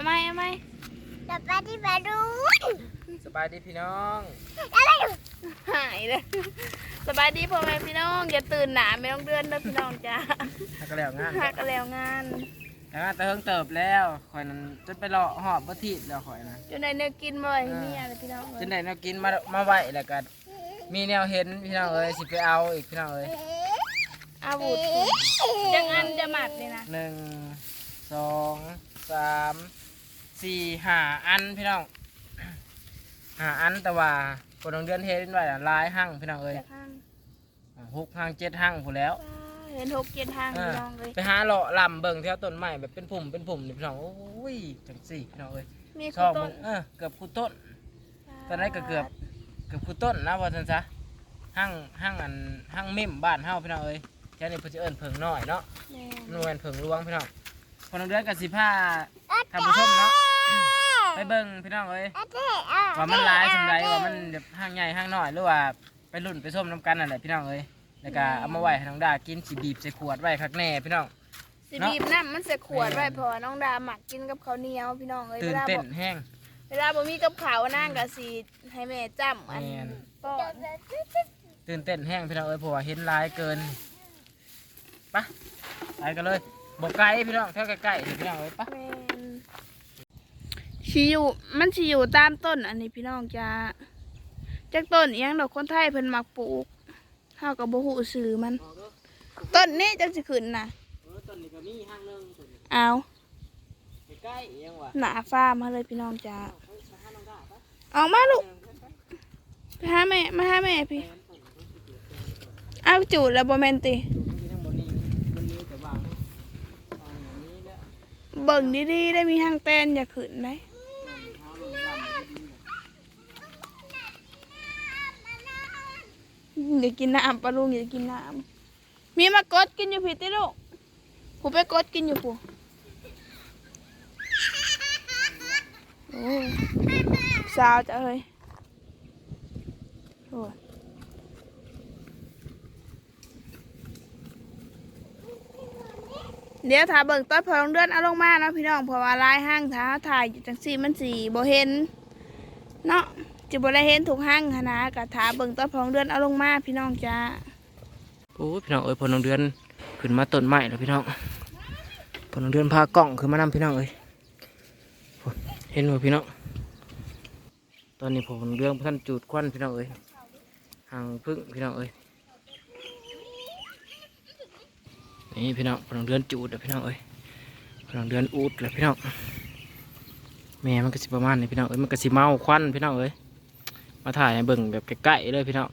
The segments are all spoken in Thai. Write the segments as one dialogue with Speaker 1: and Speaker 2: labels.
Speaker 1: เอาไหมเอาไหม
Speaker 2: จะไปที่บารูน
Speaker 3: สบายดีพี่น้อง
Speaker 2: อะไรอยู่
Speaker 1: หายเลยสบายดีพ่อแม่พี่น้องอย่าตื่นหนาไม่ต้องเดือนเด้อพี่น้องจ้า
Speaker 3: ถ้าก็แล้วงาน
Speaker 1: หักกันแล้วงาน
Speaker 3: แล้วงานแต่เพิ่งเติบแล้วข่อยนั้นจนไปรอหอบบ่ทีดแล้วข่อยนะ
Speaker 1: อยู่ในเนื้อกินบ่อยมีอะไรพี่น้อง
Speaker 3: จนได้แนวกินมามาไว้แล้วก็มีแนวเห็นพี่น้องเอ้ยสิไปเอาอีกพี่น้องเอ้ย
Speaker 1: อาวุธจังอันจะหมัดเลยนะ
Speaker 3: หนึ่งสองสาม สี่ห้าอันพี่น้องห้าอันแต่ว่าคนของเดือนเฮ็ดไว้อะหลายหั่งพี่น้องเอ้ย
Speaker 1: จะข้าง
Speaker 3: หกหั่งเจ็ดหั่งพู้นแล้ว
Speaker 1: เห็นหกเกียนทาง
Speaker 3: เอ
Speaker 1: พี่
Speaker 3: อ
Speaker 1: น้องเลย
Speaker 3: ไปหาเลาะลำเบิ่งแถวต้นไม้แบบเป็นผุ่มเป็นผุ่มนี่พี่น้องโอ้ยจังสี่พี่น้องเอ้ย
Speaker 1: มี
Speaker 3: ช
Speaker 1: คุ
Speaker 3: อ
Speaker 1: ณ
Speaker 3: บ
Speaker 1: ต้
Speaker 3: มันนเออเกือบคูต้น ตอนนั้นก็เกือบเกือบคูต้นนะว่าซั่นซะห้างห้างอันห้างมิมบ้านเฮาพี่น้องเอ้ยแค่นี้เพิ่นสิเอิ้นเพิงน้อยเนาะ
Speaker 1: แม่
Speaker 3: หน่วยเพิงหลวงพี่น้องคนละเดือนกับสิพาท่านผู้ชมเนาะ ไปเบิ่งพี่น้องเอ้ย
Speaker 2: อาเจ๊อะ
Speaker 3: ว่ามันหลายสำใดว่ามันแบบห้างใหญ่ห้างน้อยหรือว่าไปรุ่นไปส้มน้ำกันนั่นแหละพี่น้องเอ้ยแล้วก็เอามาไว้ให้น้องดากินสิบีบใส่ขวดไว้คักแน่พี่น้อง
Speaker 1: สิบีบน้ำมันเสียขวดไว้พอน้องดาหมักกินกับข้าวเหนียวพี่น้องเอ้ย
Speaker 3: ตื่
Speaker 1: เวนลา
Speaker 3: เต้น
Speaker 1: บ่
Speaker 3: แห้ง
Speaker 1: เวลาบ่มีกับข้าวนั่งก็สิให้แม่จ้ำอัน
Speaker 3: แม่น
Speaker 1: ป้อน
Speaker 3: ตื่นเต้นแห้งพี่น้องเอ้ยเพราะว่าเห็นหลายเกินไปะไปกันเลยบอกไกลพี่น้องเท่าใกล้ๆเดี๋ยวพี่น้องเอ้ยไปะ
Speaker 1: แม่น สิอยู่ มันสิอยู่ตามต้น อันนี้พี่น้องจ้าจากต้นอิหยังดอกคนไทยเพิ่นมักปลูกเฮาก็บ่ฮู้ชื่อมัน ต้นนี้จังสิขึ้นน่ะ
Speaker 3: เออต้นนี้ก็มีห้างนึง
Speaker 1: เอา
Speaker 3: ใกล้ยังวะ
Speaker 1: หนาฟ้ามาเลยพี่น้องจ้าออกมาลูกไปหาแม่มาหาแม่พี่เอาจูดแล้วบ่แม่นติ
Speaker 3: มีทั้งหมดนี้มันนี้แต่ว่าเอาอย่างนี้แล้ว
Speaker 1: เบิ่งดีๆได้มีหางแตนอย่าขึ้นได้ อย่ากินน้ำปลาลุงอย่ากินน้ำมีมากดกินอยู่ผิดติลูกผู้ไปกดกินอยู่ผู้โอ้ยสาวจะเอ้ยโอ้ยเดี๋ยวถ้าเบิ่งต้นพอลงเดือนเอาลงมาเนาะพี่น้องเพราะว่าลายห้างถ้าถ่ายอยู่จังซี่มันสีบ่เห็นเนาะ จะบ่ได้เห็นถูกห้างหั้นนะกะถาเบิ่งต้นพองเดือนเอาลงมาพี่น้องจ้า
Speaker 3: โอ้พี่น้องเอ้ยพลน้องเดือนขึ้นมาต้นไม้แล้วพี่น้องพลน้องเดือนพากล้องขึ้นมานำพี่น้องเอ้ยเห็นไหมพี่น้องตอนนี้ผมเรื่องท่านจูดควันพี่น้องเอ้ยห่างพึ่งพี่น้องเอ้ยนี่พี่น้องพลน้องเดือนจูดแล้วพี่น้องเอ้ยพลน้องเดือนอูดแล้วพี่น้องแม่มันก็สิประมาณนี้พี่น้องเอ้ยมันก็สิเมาควันพี่น้องเอ้ย มาถ่ายให้เบิ่งแบบใกล้ๆเลยพี่น้อง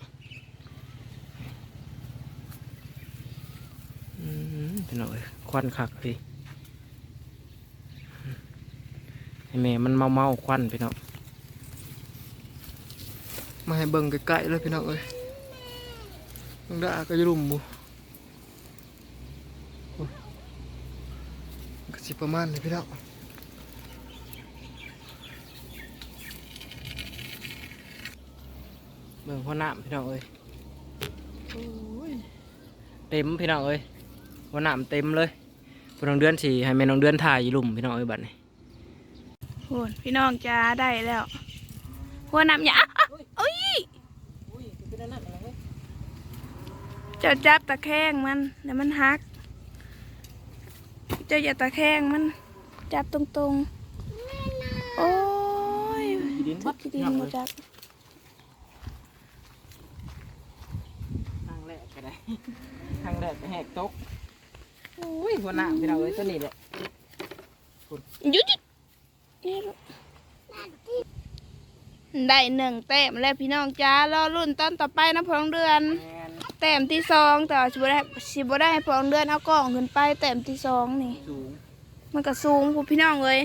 Speaker 3: พี่น้องควันคักพี่ให้แม่มันเมาเมาควันพี่น้องมาให้เบิ่งใกล้ๆเลยพี่น้องเอ้ยน้องดาก็จะรุมบูโอ้ยมันก็สิประมาณนี้พี่น้องเบิ่ งหัวหน้าพี่น้องเอ้ยโอ้ยเต็มพี่น้องเอ้ยวันน้ำเต็มเลยพี่น้องเดือนสี่ให้แม่น้องเดือนถ่ายอยู่หลุมพี่น้องเอ้ยบัดนี้
Speaker 1: โอ้ยพี่น้องจ้าได้แล้วหัวน้ำหยาอะเอ้ยเจ้าจับตะแคงมันเดี๋ยวมันหักเจ้าอย่าตะแคงมันจับตรงๆ โอ้ย
Speaker 3: ดิน
Speaker 1: จับขี้ดินมาจับ
Speaker 3: ทางแรกก็ได้ ทางแรกก็แหกตกอุ้ยหัวหน้าพี่น้องเอ้ยตัวนี้แหละ
Speaker 1: หยุดหยุดนี่ลูกได้หนึ่งแต้มแล้วพี่น้องจ้ารอรุ่นตอนต่อไปนะพองเดือน
Speaker 3: แมน
Speaker 1: แต้มที่สองแต่ว่าสิบได้สิบได้ให้พองเดือนเอากล่องขึ้นไปแต้มที่สองนี่
Speaker 3: สูง
Speaker 1: มันก็สูงพวกพี่น้องเลย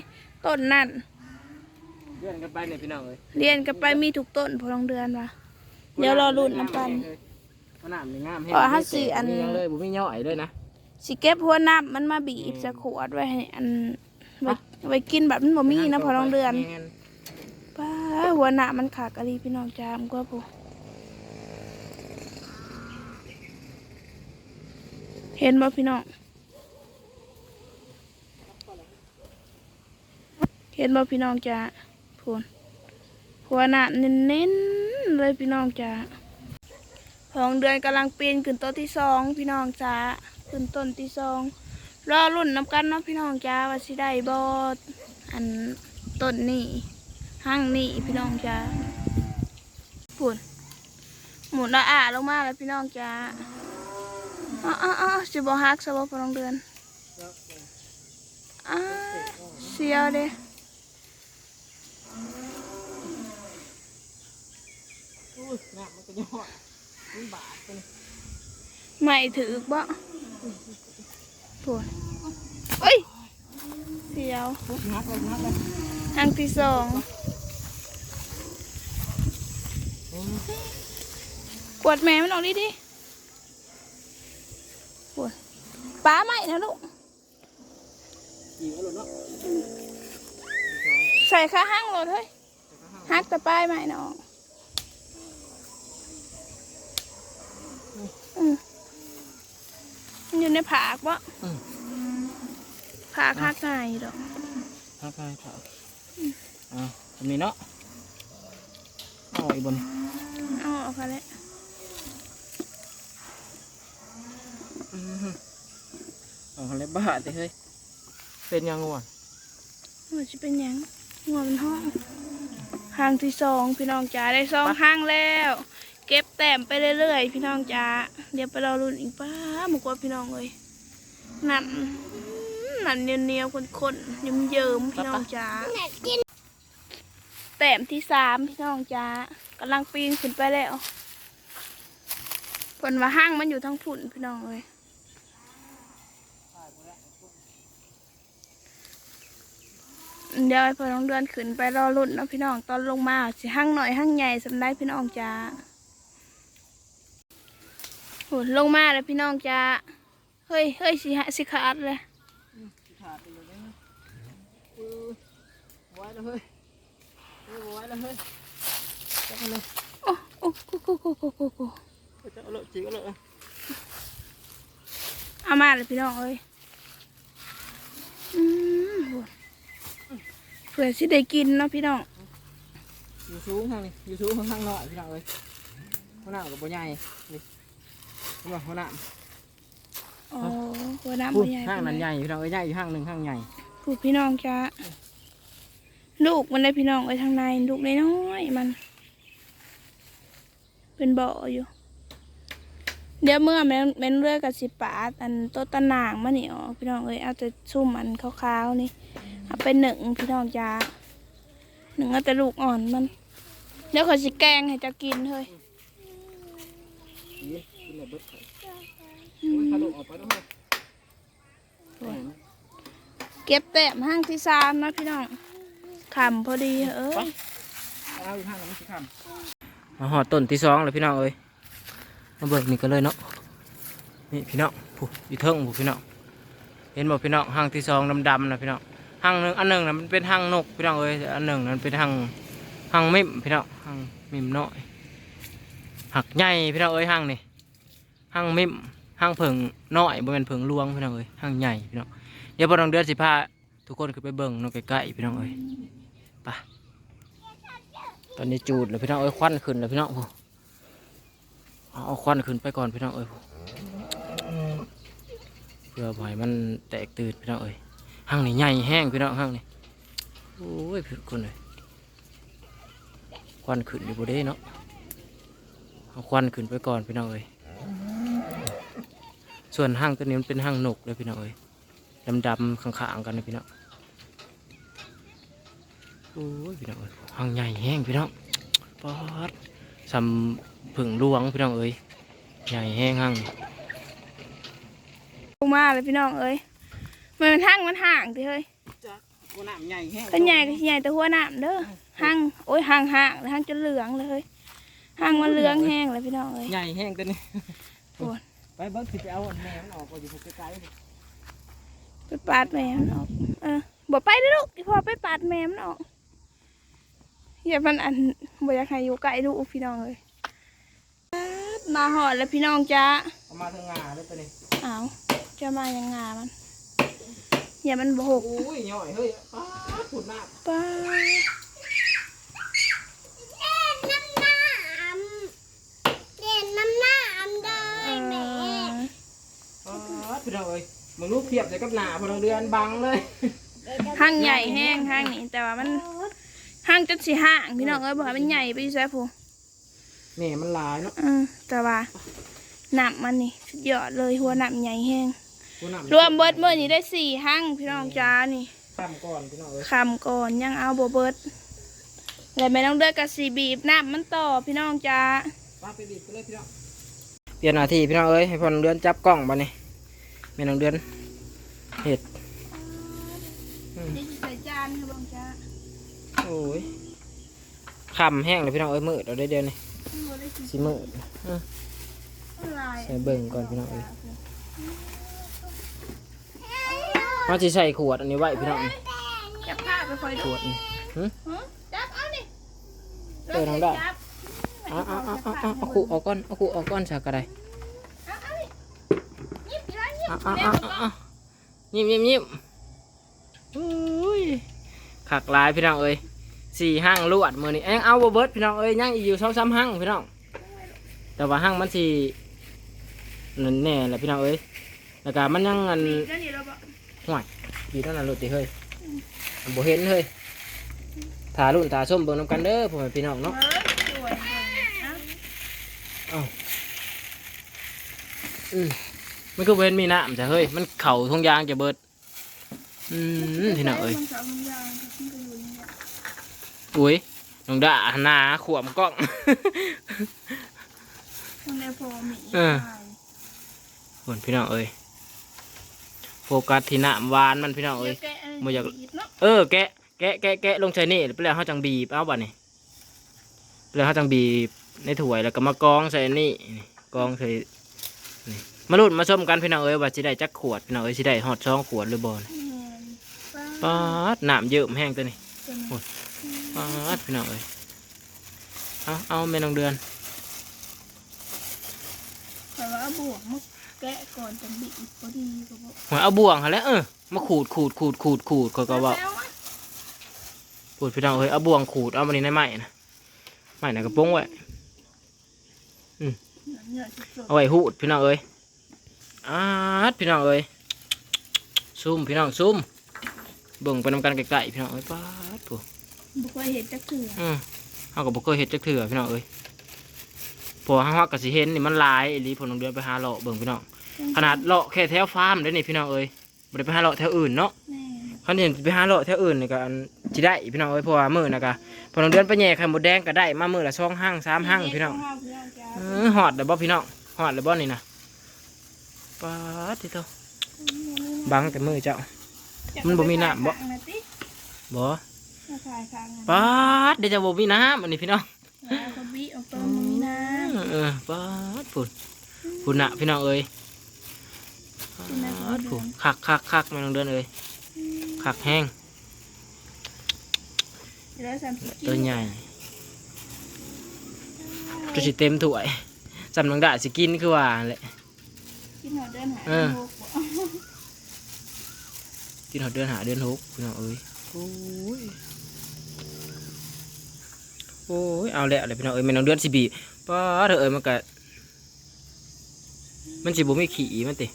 Speaker 1: ต้นนั่น
Speaker 3: เลื่อนกันไปเนี่ยพี่น้องเอ้ย
Speaker 1: เรียนกันไปมีทุกต้นพองเดือนวะเดี๋ยวรอรุ่นน้ำกัน
Speaker 3: หัวห น้ามันงามแห้
Speaker 1: อ๋อห้าสี่อัน
Speaker 3: บ่มีหยังเลยบุมีย่อยเลยนะ
Speaker 1: สิเก็บหัวน้ำมันมาบีบจะขวดไว้ให้อันไว้ไว้กินแบบมันบ่มีนะพองเดือน
Speaker 3: แม่
Speaker 1: ป้าหัวหน้ามันขากะลีพี่น้องจามกว่าปูเห็นบ่พี่น้องเห็นบ่พี่น้องจ้าพูนหัวหน้าเน้นๆเลยพี่น้องจ้า สองเดือนกำลังปีนขึ้นต้นที่สองพี่น้องจ้าขึ้นต้นที่สองรอรุ่นน้ำกันเนาะพี่น้องจ้าว่าสิได้บ่อันต้นนี้ห้างนี้พี่น้องจ้าพูนหมุนละอ่าลงมาแล้วพี่น้องจ้าอ๋ออ๋ออ๋อสิบ่ฮักซะบ่พี่น้องเดือนอ่าเสียวเด้
Speaker 3: อุ้ยน้ำมันก็ยอด มันบาดเป็น
Speaker 1: ไม่ถือบ่ปวดเอ้ย เสียว
Speaker 3: ปุ๊บงัดเลยงัดเลย
Speaker 1: ทางที่สองกวดแม่มันออกดิดิปวดป้าใหม่นะลูกใส่ขาห้างรถเฮ้ยฮักต่ป้ายใหม่นะออกอืมมัน อยู่ในผากบ่ผากฮักง่ายดอก
Speaker 3: ทักทายครับอ่าตรงนี้เนาะเอาอีกบน
Speaker 1: เอาออกมาแล้ว
Speaker 3: เอาอะไรบาดเลยเฮ้ย เป็นยังวะ
Speaker 1: มันจะเป็นหยังหัวมันห้องห้างที่สองพี่น้องจ๋าได้สองห้างแล้ว เก็บแต้มไปเรื่อยๆพี่น้องจ๋า เดี๋ยวไปรอรุ่นอีกป้าหมกว่าพี่น้องเลยนั่นนั่นเนียวๆคนๆยิ้มเยิ้มๆพี่น้องจ๋า
Speaker 2: แม่กิน
Speaker 1: แต้มที่สามพี่น้องจ๋ากำลังปีนขึ้นไปแล้วผลว่าห้างมันอยู่ทั้งผุ่นพี่น้องเลยเดี๋ยวไอ้พอน้องเดือนขึ้นไปรอรุ่นเนาะพี่น้องตอนลงมาสิห้างหน่อยห้างใหญ่สำได้พี่น้องจ๋า โหลงมาแล้วพี่น้องจ๋าเฮ้ยเฮ้ยสิหะสิขาดเลย
Speaker 3: ขาดไปเลยนะอือไว้แล้วเฮ้ยเฮ้ยไว้แล้วเฮ้ยจับมาเลย
Speaker 1: โอ้โอ้กูกูกูกูกูกู
Speaker 3: จับเอาเลยจีบเอาเลย
Speaker 1: เอามาเลยพี่น้องเอ้ยอืมโหเผื่อสิได้กินเนาะพี่น้อง
Speaker 3: อยู่สูงทางนี้อยู่สูงข้างๆหน่อยพี่น้องเอ้ยหัวหน้ากับบัวใหญ่ นี่เห็นบ่หัวหน้า
Speaker 1: อ๋อหัวน้ำ
Speaker 3: พู
Speaker 1: บ่
Speaker 3: ด
Speaker 1: ใหญ่
Speaker 3: ห้างนั้นใหญ่พี่น้องเอ้ยใหญ่อยู่ห้างหนึ่งห้างใหญ่
Speaker 1: พูดพี่น้องจ้าลูกมันได้พี่น้องไว้ทางในลูกน้อยๆมัน เป็นบ่ออยู่ เดี๋ยวเมื่อแม่นแม่นเลือกกับสิปาดอันโตะตะนางมันนี่ออกพี่น้องเอ้ยเอาแต่ซุ่มอันขาวๆนี่เอาไปหนึ่งพี่น้องจ้าหนึ่งเอาแต่ลูกอ่อนมัน เดี๋ยวเขาสิแกงให้เจะกินเฮ้ย
Speaker 3: กินกิน เบิดไข่โอ้ยขาลูกออกไปแล้วเฮ้ย
Speaker 1: เก็บแต้มห้างที่สามนะพี่น้องขำพอดีเอ้ย
Speaker 3: เอาอยู่ห้างนั้นไม่ใช่คำมาหอดต้นที่สองเลยพี่น้องเอ้ยมาเบิกนี่กันเลยเนาะนี่พี่น้องผู้อยู่เทิงผู้พี่น้องเห็นบอกพี่น้องห้างที่สองดำๆนะพี่น้องห้างหนึ่งอันหนึ่งนะมันเป็นห้างนกพี่น้องเอ้ยอันหนึ่งนั้นเป็นห้างห้างมิมพี่น้องห้างมิมน้อยหักใหญ่พี่น้องเอ้ยห้างนี่ ห้างมิมห้างเผิงน้อยบ่เป็นเผิงลวงพี่น้องเอ้ยห้างใหญ่พี่น้องเดี๋ยวพอน้องเดือนสิพาทุกคนขึ้นไปเบิ่งน้องใกล้ๆพี่น้องเอ้ยไปตอนนี้จูดเลยพี่น้องเอ้ยควันขึ้นเลยพี่น้องโอ้เอาเอาควันขึ้นไปก่อนพี่น้องเอ้ยเพื่อบ่ให้มันแตกตื่นพี่น้องเอ้ยห้างนี่ใหญ่แห้งพี่น้องห้างนี่โอ้ยพี่คนเลยควันขึ้นอยู่บ่ได้เนาะเอาควันขึ้นไปก่อนพี่น้องเอ้ย ส่วนห้างตัวนี้มันเป็นห้างนกเลยพี่น้องเอ้ยดำๆข้างๆกันเลยพี่น้องโอ้ยพี่น้องเอ้ยหางใหญ่แห้งพี่น้องปอดสำผึ่งลวงพี่น้องเอ้ยใหญ่แห้งห้างนี่
Speaker 1: ลงมาเลยพี่น้องเอ้ยมันเป็นห้างมันห่างติเฮ้ย
Speaker 3: จ้ะหัวหน้าใหญ่แห้ง
Speaker 1: ขันใหญ่ก็สิใหญ่แต่หัวหนามเด้อห้างโอ้ยห้างห่างเลยห้างจนเหลืองเลยเฮ้ยห้างมันเหลืองแห้งเลยพี่น้องเอ้ย
Speaker 3: ใหญ่แห้งตัวนี้
Speaker 1: โอ้ย
Speaker 3: ไป เบิ้งสิไปเอาอันแม่มันออกก็อยู่ใกล้
Speaker 1: ไปปาดแม่มันออก เออบอกไปเด้อลูกอีพ่อไปปาดแม่มันออกอย่ามันอันบ่อยากให้อยู่ใกล้ลูกพี่น้องเลยมาหอดแล้วพี่น้องจ้า
Speaker 3: ๆเอามาทางงาเลยตัวนี้
Speaker 1: อ้าวจะมายังงามันอย่ามันบหก
Speaker 3: โอ้ยย่อยเฮ้ยป้าดขุดน้น้
Speaker 1: ป้า
Speaker 2: เล่นน้ำน้ำเล่นน้ำน้ำเลยแม่ำ
Speaker 3: อ๋อ พี่น้องเอ้ยมึงรูปเทียบใส่กับหน้าพลเรือนบังเลย
Speaker 1: ห้างใหญ่แห้งห้างนี้แต่ว่ามันห้างจนสิห้างพี่น้องเอ้ยบอกให้มันใหญ่ไปอยู่แซ่ผู้
Speaker 3: แม่มันหลายเนาะ
Speaker 1: อืมแต่ว่าหนับมันนี่สุดยอดเลยหัวหนับใหญ่แห้ง
Speaker 3: กูน้ำ
Speaker 1: รวมเบิดเมื่อนี้ได้สี่ห้างพี่น้องจ้านี่
Speaker 3: ข้ามก่อนพี่น้องเอ้ย
Speaker 1: คำก่อนยังเอาบ่เบิดแล้วแม่น้องเดือกกับสีบีบน้ำมันต่อพี่น้องจ้า
Speaker 3: มาไปบีบกันเลยพี่น้องเปลี่ยนหน้าที่พี่น้องเอ้ยให้พลเรือนจับกล้องมานี่ แม่น้องเดือนเห็ด
Speaker 1: นี่ใส่จานพี่น้องจ้า
Speaker 3: โอ้ยคำแห้งเลยพี่น้องเอ้ยมืดเอาได้เดียวนี่สิมืดอื้อใส่เบิ่งก่อนพี่น้องเอ้ยมาสิใส่ขวดอันนี้ไว้พี่น้องนี่
Speaker 1: จับผ้าไปคอย
Speaker 3: ข
Speaker 1: ดู
Speaker 3: วดนี่หึ
Speaker 1: ฮะจับเอานี่
Speaker 3: เออน้องได้
Speaker 1: จับ
Speaker 3: เอาเอาเอาเอาเอาเอาขู่ออกก้อนเอาขู่ออกก้อนสักกระได
Speaker 1: เอาเอานี่ยิบ อีกแล้วยิบ
Speaker 3: เอาเอา
Speaker 1: เดี๋ยว
Speaker 3: เอา
Speaker 1: ก่อน
Speaker 3: เอายิ้มยิ้มยิ้มอุ้ยขักหลายพี่น้องเอ้ยสี่ห้างลวดมือนี่เอ็งเอาบ่เบิดพี่น้องเอ้ยยังอีกอยู่สองสามห้างพี่น้องแต่ว่าห้างมันสี่นั่นแน่แหละพี่น้องเอ้ยแล้วก็มันยังอัน
Speaker 1: แล้วนี่เราบอก
Speaker 3: ห่วยดีเท่านั้นรถติเฮ้ยอันบ่เห็นเฮ้ยถารุ่นถาส้มเบิ่งน้ำกันเด้อพ่อแม่พี่น้องเนาะ
Speaker 1: เฮ้ยสวยเลยเอา
Speaker 3: อืม มันก็เว้นมีน้ำจ้ะเฮ้ย มันเข่าทงยางจะเบิด อืมที่น่ะเอ้ย
Speaker 1: มันสาวมันยาวมันก็อยู่นี่แหละ
Speaker 3: อุ้ยน้องด่าหนาขวมกล้อง
Speaker 1: ข้างในพอมี
Speaker 3: เออเหมือนพี่น้องเอ้ยโฟกัสที่น้ำหวานมันพี่น้องเอ้ย
Speaker 1: แกะอันนี้
Speaker 3: บ่อยาก
Speaker 1: บีบเนาะ
Speaker 3: เออแกะแกะแกะแกะลงใส่นี่ไปแล้วเขาจังบีบเอาบัดนี่ไปแล้วเขาจังบีบในถ้วยแล้วก็มากองใส่นี่นี่กองใส่นี่ มาลุ้นมาชมกันพี่น้องเอ้ยว่าสิได้จักขวดพี่น้องเอ้ยสิได้ฮอดสองขวดหรือบ่นี่
Speaker 1: ป้า
Speaker 3: ป๊าดน้ำเยอะแห้งตัวนี้
Speaker 1: ตัวนี้
Speaker 3: ป๊าดพี่น้องเอ้ยเอาเอาแม่น้องเดือน
Speaker 1: แต่ว่าเอาบวกมาแกะก่อนจะบีบพอดีก็บอก
Speaker 3: หัวเอาบ่วงหั่นแหล้วเออมาขูดขูดขูดขูดขูดก็ก็ว่า
Speaker 1: แล้วอะ
Speaker 3: ขูดพี่น้องเอ้ยเอาบ่วงขูดเอามานี่ในไม้นะไม้น่ะกระโปรงไว้
Speaker 1: เนี่ยสด
Speaker 3: เอาไว้หูดพี่น้องเอ้ย อาดพี่น้องเอ้ยซุ่มพี่น้องซุ่มเบิ่งไปนำกันไกลๆพี่น้องเอ้ยป๊าดผู้
Speaker 1: ๆบุกไปเห็ดจักเถื่อ
Speaker 3: อืมเฮาก็บ่เคยเฮ็ดจักเทื่อพี่น้องเอ้ยพอเฮาก็สิเห็นนี่มันหลายอีหลีผลลงเดือนไปหาเลาะเบิ่งพี่น้องขนาดเลาะแค่แถวฟาร์มเด้นี่พี่น้องเอ้ยบ่ได้ไปหาเลาะแถวอื่นเนาะ
Speaker 1: แม่
Speaker 3: คันเห็นไปหาเลาะแถวอื่นนี่ก็อันสิได้พี่น้องเอ้ยเพราะว่ามื้อน่ะก็ผลลงเดือนไปแย่ไข่มดแดงก็ได้มามื้อละ2หั่ง3หั่งพี่น้อง
Speaker 1: พี่น้องจ้า
Speaker 3: เออฮอดแล้วบ่พี่น้องฮอดแล้วบ่นี่นะ ป๊าดที่โตบังแต่มือเจ้า มันบ่มีน้ำบ่
Speaker 1: นะติ
Speaker 3: บ่
Speaker 1: มาถ่ายทาง
Speaker 3: ป๊าดเดี๋ยวจะบ่มีน้ำอันนี้พี่น้อง
Speaker 1: เอากระบี่ออกตัวมันมีน้
Speaker 3: เออป๊าดพุ่นพุ่นน่ะพี่น้องเอ้ยป๊าดพุ่นคักคักคักแม่น้องเดือนเอ้ยคักแห้งำ
Speaker 1: แล้วสามสิบกิโล
Speaker 3: ตัวใหญ่จะสิเต็มถ้วยจำน้องดาสิกินคือว่าแหละ
Speaker 1: กินหอเดินหา
Speaker 3: เออ
Speaker 1: โลกบ่
Speaker 3: กินหอดเดือนหาเดือนหกพี่น้องเอ้ยโอ้ยโอ้ยเอาแล้วเลยพี่น้องเอ้ยแม่น้องเดือนสิบีป้าดเถอะเอ้ยมันก็มันสิบ่มีขี้มันติ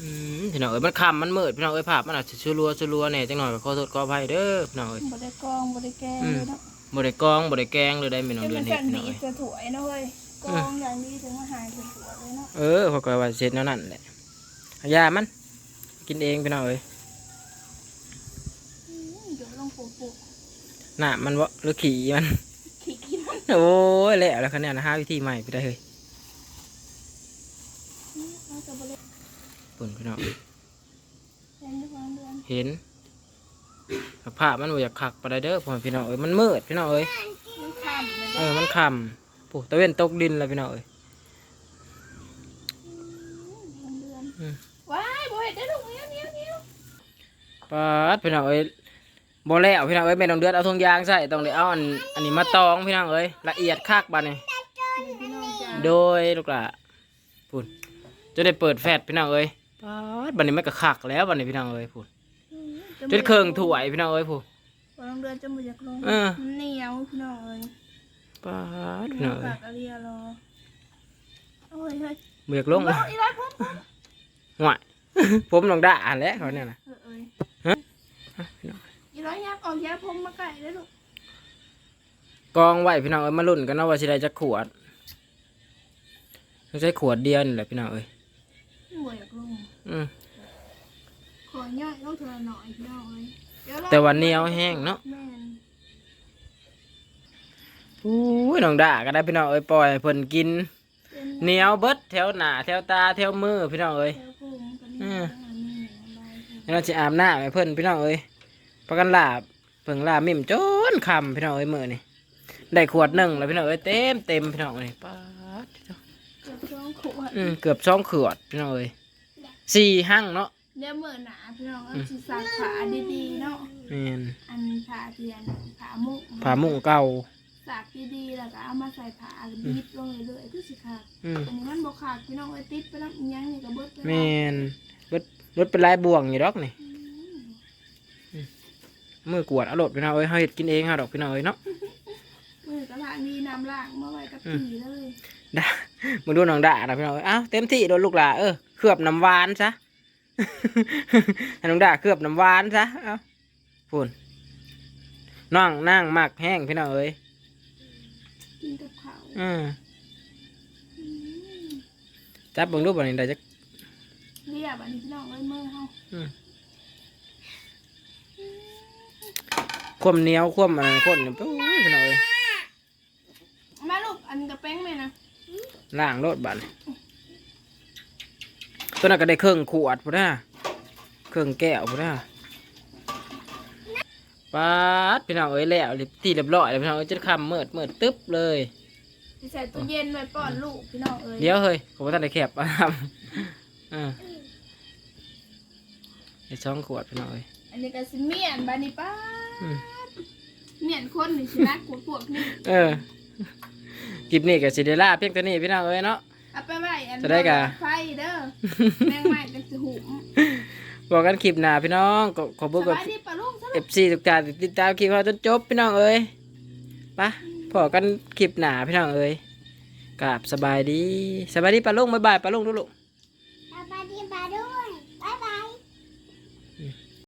Speaker 3: อืมพี่น้องเอ้ยมันคำมันมืดพี่น้องเอ้ยภาพมันอาจจะชัวรัวชัวรัวแหน่จังหน่อยก็ขอโทษขออภัยเด้อพี่น้องเอ้ย
Speaker 1: บ่ได้กองบ่ได้แกง
Speaker 3: อืม
Speaker 1: เลยเนาะ
Speaker 3: บ่ได้กรองบ่ได้แกงเลยได้แม่น้อง
Speaker 1: จะ
Speaker 3: เดื
Speaker 1: เป็
Speaker 3: อน
Speaker 1: น
Speaker 3: เฮ็
Speaker 1: กา
Speaker 3: ด
Speaker 1: ร
Speaker 3: พี่น้อง
Speaker 1: บี
Speaker 3: เอ้
Speaker 1: บ
Speaker 3: ย
Speaker 1: จะถวยนะเว้ย กองอย่างนี้ถึงมาหายเป็นหัวเลยเนาะ
Speaker 3: เออเขาก็ว่าเสร็จแล้วนั่นแหละเอายามัน กินเองพี่น้องเอ้ย
Speaker 1: อืมเดี๋ยวลองปลูกปลูก
Speaker 3: น่ะมันบ่หรือขี้มัน
Speaker 1: ขี้กินมัน
Speaker 3: โอ้ยแล้วแล้วคะแนนหาวิธีใหม่ไปได้เฮ้ย
Speaker 1: เอาจะบ่ได้
Speaker 3: ปุ่นพี่น้อง
Speaker 1: เห็นทุกวันเดือน
Speaker 3: เห็นสภาพมันบ่อยากคักไปได้เด้อพ่อแม่พี่น้องเอ้ยมันมืดพี่น้องเอ้ย
Speaker 1: มันค่ำเลย
Speaker 3: เออมันค่ำ ปุ๊ตะเวนตกดินแล้วพี่น้องเอ้ย
Speaker 1: เดือน
Speaker 3: อืม
Speaker 1: ว้ายบ่เห็นได้ลูกเนี้ยเนี้ยเนี้ย
Speaker 3: ปาดพี่น้องเอ้ยบ่แล้วพี่น้องเอ้ยแม่น้องเดือดเอาทงยางใส่ต้องได้เอาอันอันนี้มาตองพี่น้องเอ้ยละเอียดคักบัดนี้
Speaker 1: พี่น้องจ้า
Speaker 3: โดยลูกหล่ะพูดจะได้เปิดแฟดพี่น้องเอ้ยป๊าดบันนี้มันก็คักแล้วบันนี้พี่น้องเอ้ยพูด
Speaker 1: อืม
Speaker 3: จนเครื่องถ้วยพี่น้องเอ้ยผู้
Speaker 1: พอลงเดือนจะมือจากลง
Speaker 3: เออ
Speaker 1: มันเหนียวพี่น้องเอ้ย
Speaker 3: ป้าด
Speaker 1: เห
Speaker 3: พี่
Speaker 1: นีย
Speaker 3: น้
Speaker 1: ว
Speaker 3: องเอ้
Speaker 1: ปายกอะไรอะรอโอ้ยเฮ้ย
Speaker 3: เบือกลง
Speaker 1: เอาอีไรพุ่มพุ่ม
Speaker 3: ห่วยผมลองด่าอ่านแล้วเขาเนี่ยนะ
Speaker 1: เออเอ้ย
Speaker 3: ฮะพี่น้อง
Speaker 1: อีไรยับออกยาพมมาไก่ได้ลูก
Speaker 3: กองไว้พี่น้องเอ้ยมาลุ้นกันเนาะว่าสิได้จักขวดต้องใช้ขวดเดียวนี่แหละพี่น้องเอ้ย
Speaker 1: หัวอยากลง
Speaker 3: อืม
Speaker 1: ขอย่อยต้องเธอหน่อยพี่น้องเอ้ยเดี๋ยรอ
Speaker 3: แต่วันเหนียวแห้งเนาะ
Speaker 1: แม่น
Speaker 3: อู้ยน้องด่าก็ได้พี่น้องเอ้ยปล่อยให้เพิ่นกิน
Speaker 1: เป็น
Speaker 3: เหนียวเบิดแถวหน้าแถวตาแถวมือพี่น้องเอ้ย
Speaker 1: แถวพุงกัน
Speaker 3: อื
Speaker 1: นี่
Speaker 3: ม
Speaker 1: อันนี้อะไรค่ะ
Speaker 3: เราจะอาบน้ำให้เพิ่นพี่น้องเอ้ยประกันลาบเพิ่งลาบมิ่มจนคำพี่น้องเอ้ยมือนี่ได้ขวดหนึ่งแล้วพี่น้องเอ้ยเต็มเต็มพี่น้องเอ้ยป๊าด
Speaker 1: เกือบสองขวด
Speaker 3: อืมเกือบสองขวดพี่น้องเอ้ยสี่หั่งเนาะ
Speaker 1: เดี๋ยวมื่อหนาพี่น้องเอาสิสักผาดีๆเนาะ
Speaker 3: แม่น
Speaker 1: อันผาเทียนผามุก
Speaker 3: ผ้ามุ่งเก่า
Speaker 1: สักดีๆแล้วก็เอามาใส่ผาแล้วบีบลงเรื่อยๆคือสิขาด
Speaker 3: อืม
Speaker 1: อันนี้มันบ่ขาดพี่น้องเอ้ยติดไปแล้วอิหยังนี่ก็เบิดไปแล้ว
Speaker 3: แม่นรถรถเป็นลายบ่วงอยู่ดอกนี่
Speaker 1: อืม
Speaker 3: มือกวดเอารถพี่น้องเอ้ยเฮาเฮ็ดกินเองเฮาดอกพี่น้องเอ้ยเนาะ
Speaker 1: มือกระลางดีน้ำล่างมาไว้กับ
Speaker 3: อืม
Speaker 1: ตีเลย
Speaker 3: ด่ามึงดูน้องด่านะพี่น้องเอ้ยอ้าวเต็มที่โดนลูกหลาเออเคลือบน้ำหวานซะ ให้น้องด่าเคลือบน้ำหวานซะเอ้าพูนน้องนั่งมักแห้งพี่น้องเอ้ย
Speaker 1: กินกับข้าว
Speaker 3: อืม
Speaker 1: อืม
Speaker 3: จับเบิ่งรูปบันนี้ได้จัก
Speaker 1: เรียบอันนี้พี่น้องเอ้ยมือเฮา
Speaker 3: ความเหนียวความอะไรคนเนี่ยโอ้ยพี่น้องเอ้ย
Speaker 1: เอามาลูกอันกระเป้งไหมนะ
Speaker 3: ล่างรถบัดนี้ตัวนั้นก็ได้เครื่องขวดพุ่นนะเครื่องแก้วพุ่นนะ ป๊าดพี่น้องเอ้ยแล้วที่เรียบร้อยแล้วพี่น้องเอ้ยจะคำเมิดเมิดตึ๊บเลย
Speaker 1: สิใส่ตู้เย็นไว้ป้อนลูกพี่น้องเอ้ย
Speaker 3: เดี๋ยวเฮ้ยผมว่าท่านได้แคบอะครับอ่าไอ้สองขวดพี่น้องเอ้ย
Speaker 1: อันนี้ก็สิเมียนบานิป้า
Speaker 3: อืม
Speaker 1: เมียนคนนี่สินักกว่าพวกนี่
Speaker 3: เออคลิปนี้กับซิเดล่าเพียงตัวนี้พี่น้องเอ้ยเนาะ
Speaker 1: เอาไปไว้อัน
Speaker 3: จะได้กะ
Speaker 1: ไฟเด้อแมงไม้จังสิหุม
Speaker 3: บอกกันคลิปหน้าพี่น้องก็ขอ
Speaker 1: ส
Speaker 3: บอกกับ
Speaker 1: บายดีปะลุงส
Speaker 3: เอฟซีทุกท่านที่ติดตามคลิปเราจนจบพี่น้องเอ้ยปะพอกันคลิปหนาพี่น้องเอ้ยกราบสบายดีสบายดีปลาลุงบ๊ายบายปลาลุงทุกลูก